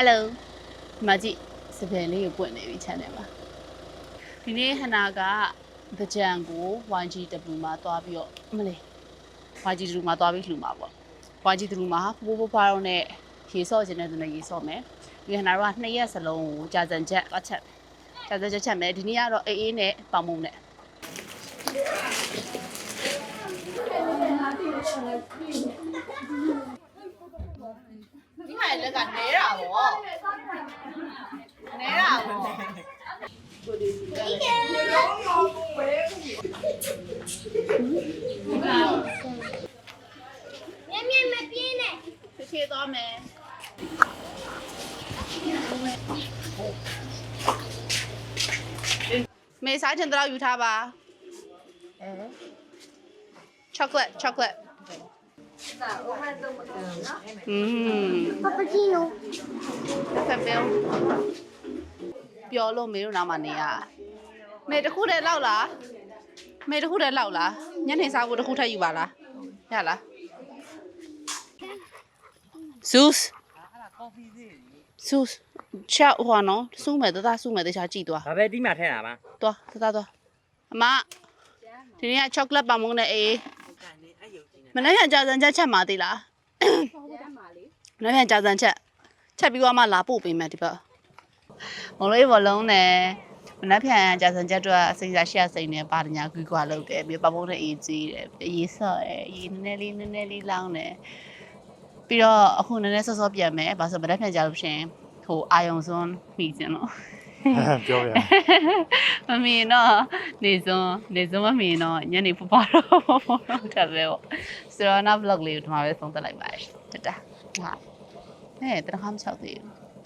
Hello ဒီမှာကြည့်စပယ်လေးကိုပွင့်နေပြီ channel မှာဒီနေ့ဟနာကကြံကို YGW မှာသွားပြီးတော့အမလေး YGW မှာသွားပြီးလှူမှာပေါ့ YGW မှာဖိုးဖိုးဖွားတော့နဲ့ရေဆော့ခြင်းနဲ့သူနဲ့ရေဆော့မယ်ဒီဟနာတော့နှစ်ရက်စလုံးကိုကြာစံချက်အချက်ကြာစံချက်ချက်မယ်ဒီနေ့ကတော့အေးအေးနဲ့ပေါင်မုံနဲ့ဒီ မှာလက်ကနဲတာဗောနဲတာဗောမြင်မြင်မပြင်းနဲ့ဖြည့်သွားမယ်မေစားချင်တော့ယူထားပါအဲ chocolate chocolate อืม ပပချီနို ဖက်ဖဲပြောလို့မေတို့နားမှာနေရမေတခုတည်းလောက်လားမေတခုတည်းလောက်လားညနေစားဖို့တခုထပ်ယူပါလားရလား Zeus 苏ချောက်ဟောနော်စုမယ်တသားစုမယ်တခြားကြည့်သွား ဘာပဲဒီမှာထဲတာပါ သွားတသားသွားအမဒီနေ့က chocolate ပါမုန်းနဲ့အေး မနေ့ကကြာစံချက်ချက်မှာသေးလားမနေ့ကကြာစံချက်ချက်ပြီးတော့မှလာပို့ပေးမယ်ဒီဘက်မလေးဘောလုံးနဲ့မနေ့ပြန်ကြာစံချက်တော့စိတ်စားရှက်စိတ်နဲ့ပါတညာကွီကွာလုပ်တယ်ပြီးပါမုန်းနဲ့အေးကြီးတယ်အေးဆော့တယ်အေးနည်းနည်းလေးနည်းနည်းလေးလောင်းတယ်ပြီးတော့အခုနည်းနည်းစောစောပြန်မယ်ဘာလို့မနေ့ပြန်ကြာလို့ရှင်ဟိုအာယုံစွန်းမိစင်တော့ ပြောရမမီတော့နေစုံနေစုံမမီတော့ညနေပပတော့ထပ်ပဲပေါ့ဆိုတော့နောက် vlog လေးကိုဒီမှာပဲဆုံးသက်လိုက်ပါရှင်တတာဟာအဲတရဟမ်း6သေးဘူး